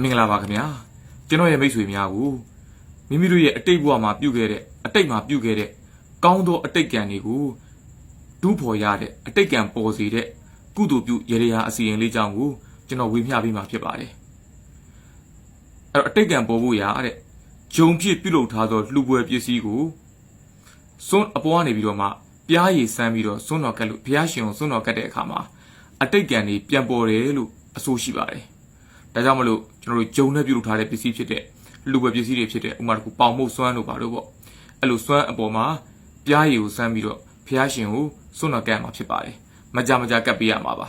မင်္ဂလာပါခင်ဗျာကျွန်တော်ရဲ့မိတ်ဆွေများကိုမိမိတို့ရဲ့အတိတ်ဘဝမှာပြုခဲ့တဲ့အတိတ်မှာပြုခဲ့တဲ့ကောင်းသောအတိတ်ကံတွေကိုဒူးဖော်ရတဲ့အတိတ်ကံပေါ်စေတဲ့ကုသိုလ်ပြုရေရာအစီရင်လေးကြောင်းကိုကျွန်တော်ဝေမျှပေးမှာဖြစ်ပါတယ်အဲ့တော့အတိတ်ကံပေါ်ဖို့ရတဲ့ဂျုံဖြစ်ပြုလုပ်ထားသောလှူပွဲပစ္စည်းကိုစွန်းအပေါ်ကနေပြီးတော့မှပြားရည်ဆန်းပြီးတော့စွန်းတော်ကတ်လို့ဘုရားရှင်ကိုစွန်းတော်ကတ်တဲ့အခါမှာအတိတ်ကံတွေပြန်ပေါ်တယ်လို့အဆိုရှိပါတယ် ဒါကြောင့်မလို့ကျွန်တော်တို့ဂျုံနဲ့ပြုလုပ်ထားတဲ့ပစ္စည်းဖြစ်တဲ့လူပဲပစ္စည်းတွေဖြစ်တဲ့ဥမာတစ်ခုပေါင်မှုတ်စွမ်းတို့ပါလို့ပေါ့အဲ့လိုစွမ်းအပေါ်မှာပြားရည်ကိုစမ်းပြီးတော့ဖျားရှင်ကိုစွန့်တော်ကတ်မှာဖြစ်ပါတယ်မကြမကြကတ်ပေးရမှာပါ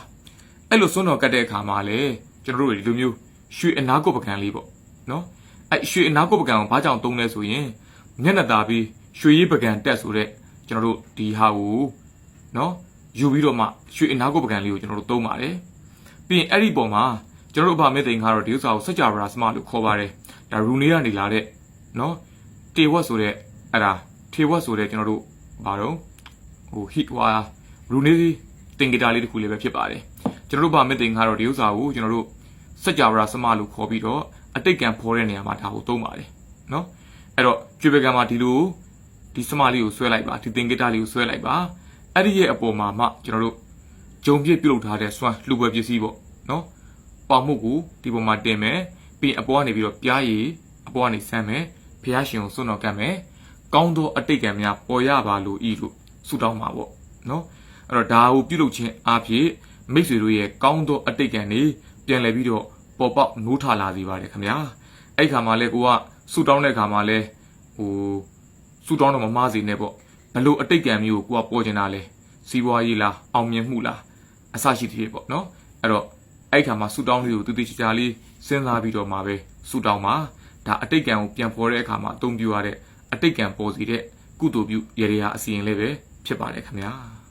အဲ့လိုစွန့်တော်ကတ်တဲ့အခါမှာလေကျွန်တော်တို့ဒီလိုမျိုးရွှေအနာကုတ်ပကံလေးပေါ့နော်အဲ့ရွှေအနာကုတ်ပကံကိုဘာကြောင့်သုံးလဲဆိုရင်မျက်နှာตาပြီးရွှေရည်ပကံတက်ဆိုတဲ့ကျွန်တော်တို့ဒီဟာကိုနော်ယူပြီးတော့မှရွှေအနာကုတ်ပကံလေးကိုကျွန်တော်တို့သုံးပါတယ်ပြီးရင်အဲ့ဒီပုံမှာ ကျွန်တော်တို့အဖမေသိင်္ဂါတော့ဒီဥစ္စာကိုစัจ java စမလို့ခေါ်ပါတယ်ဒါရူနေကနေလာတဲ့နော်တေဝတ်ဆိုတဲ့အဲ့ဒါထေဝတ်ဆိုတဲ့ကျွန်တော်တို့ဘာတော့ဟိုဟိဟွာရူနေတင်ဂီတာလေးတစ်ခုလေးပဲဖြစ်ပါတယ်ကျွန်တော်တို့ဗာမေသိင်္ဂါတော့ဒီဥစ္စာကိုကျွန်တော်တို့စัจ java စမလို့ခေါ်ပြီးတော့အတိတ်ကံဖော်တဲ့နေရာမှာဒါကိုသုံးပါတယ်နော်အဲ့တော့ကျွေပကံမှာဒီလိုဒီစမလေးကိုဆွဲလိုက်ပါဒီတင်ဂီတာလေးကိုဆွဲလိုက်ပါအဲ့ဒီရဲ့အပေါ်မှာမှကျွန်တော်တို့ဂျုံပြစ်ပြုတ်ထားတဲ့စွမ်းလှူပွဲပစ္စည်းပေါ့နော် ပေါင်မှုကိုဒီပေါ်မှာတင်မယ်ပြီးရင်အပေါ်ကနေပြီးတော့ပြားရည်အပေါ်ကနေဆမ်းမယ်ဖះရှင်ကိုစွန့်တော်ကတ်မယ်ကောင်းသောအတိတ်ကံများပေါ်ရပါလို့ဤလို့ဆုတောင်းပါပေါ့နော်အဲ့တော့ဒါကိုပြုလုပ်ခြင်းအဖြစ်မိတ်ဆွေတို့ရဲ့ကောင်းသောအတိတ်ကံတွေပြန်လည်ပြီးတော့ပေါ်ပေါက်နိုးထလာစေပါတယ်ခင်ဗျာအဲ့ခါမှာလဲကိုကဆုတောင်းတဲ့ခါမှာလဲဟိုဆုတောင်းတော့မမားစေနဲ့ပေါ့ဘလို့အတိတ်ကံမျိုးကိုကိုကပေါ်ကျင်တာလဲစီးပွားရေးလားအောင်မြင်မှုလားအဆရှိသေးပေါ့နော်အဲ့တော့ အဲ့ခါမှာဆူတောင်းလေးကိုတူတူချာချာလေးစဉ်းစားပြီးတော့မှပဲဆူတောင်းမှာဒါအတိတ်ကံကိုပြန်ပေါ်တဲ့အခါမှာအသုံးပြုရတဲ့အတိတ်ကံပေါ်စီတဲ့ကုသိုလ်ပြုရေရာအစီရင်လေးပဲဖြစ်ပါတယ်ခင်ဗျာ